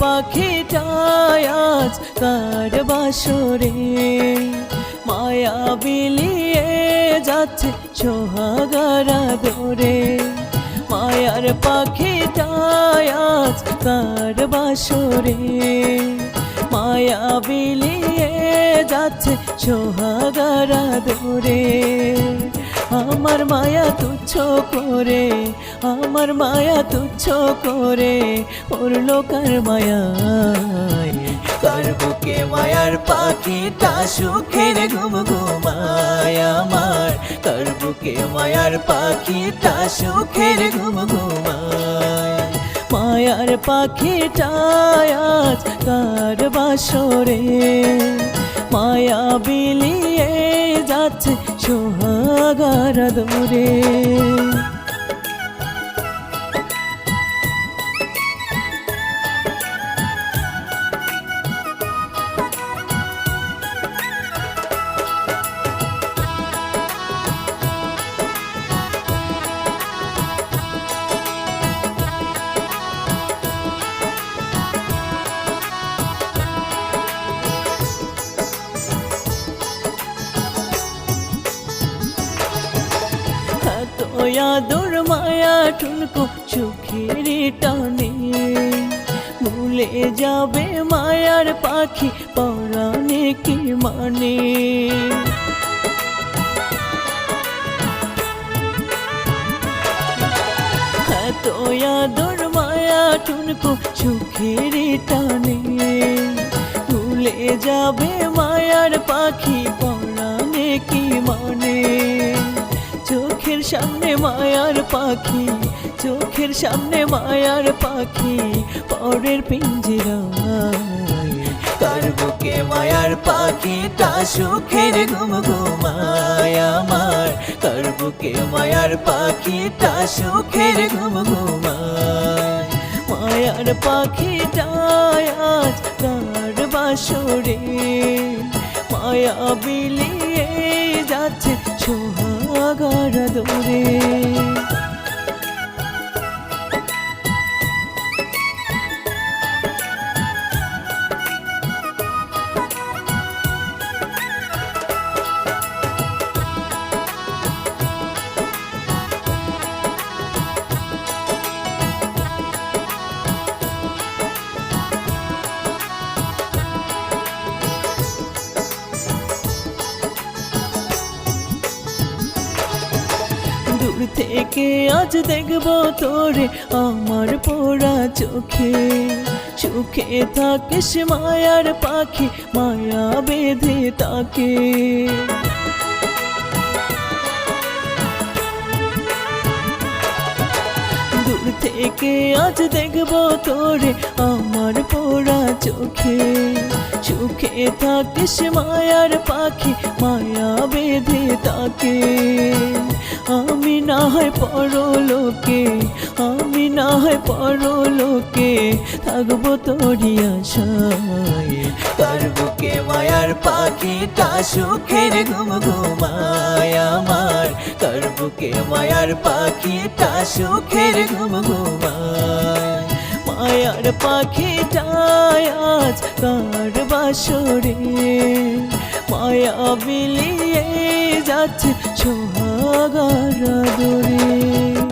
পাখিটায় আজ কার বাসরে। মায়া বিলিয়ে যাচ্ছে সোহাগারা দরে মায়ার পাখিটায় আজ কার বাসরে। মায়া বিলিয়ে যাচ্ছে সোহাগারা দরে আমার মায়া তুচ্ছ করে, আমার মায়া তুচ্ছ করে, পড়ল কার মায়ায়? কার বুকে মায়ার পাখিটা সুখের ঘুম ঘুমায় আমার। কার বুকে মায়ার পাখিটা সুখের ঘুম ঘুমায়। মায়ার পাখিটায় আজ কার বাসরে? মায়া বিলিয়ে যাচ্ছে সোহাগার দরে আদর মায়া টুনকো সুখের টানে। ভুলে যাবে মায়ার পাখি পরাণে কি মানে? এত আদর মায়া টুনকো সুখের টানে। ভুলে যাবে মায়ার পাখি পরাণে কি মানে? চোখের সামনে মায়ার পাখি, চোখের সামনে মায়ার পাখি, পরের পিঞ্জিরায় কার বুকে মায়ার পাখিটা সুখের ঘুম ঘুমায় আমার। কার বুকে মায়ার পাখিটা সুখের ঘুম ঘুমায়। মায়ার পাখিটায় আজ কার বাসরে। মায়া বিলিয়ে যাচ্ছে সোহাগার দরে। দূর থেকে আজ দেখব তোরে আমার পোড়া চোখে। সুখে থাকিস মায়ার পাখি, মায়া বেঁধে তাকে। দূর থেকে আজ দেখব তোরে আমার পোড়া চোখে। সুখে থাকিস মায়ার পাখি, মায়া বেঁধে তাকে। হয় পরলোকে, আমি না হয় পরলোকে, থাকব তোরি আশায়। তার বুকে মায়ার পাখিটা সুখের ঘুম ঘুমায় আমার। তার বুকে মায়ার পাখিটা সুখের ঘুম ঘুমায়। মায়ার পাখিটায় আজ কার বাসরে? মায়া বিলিয়ে যাচ্ছে সোহাগার দরে।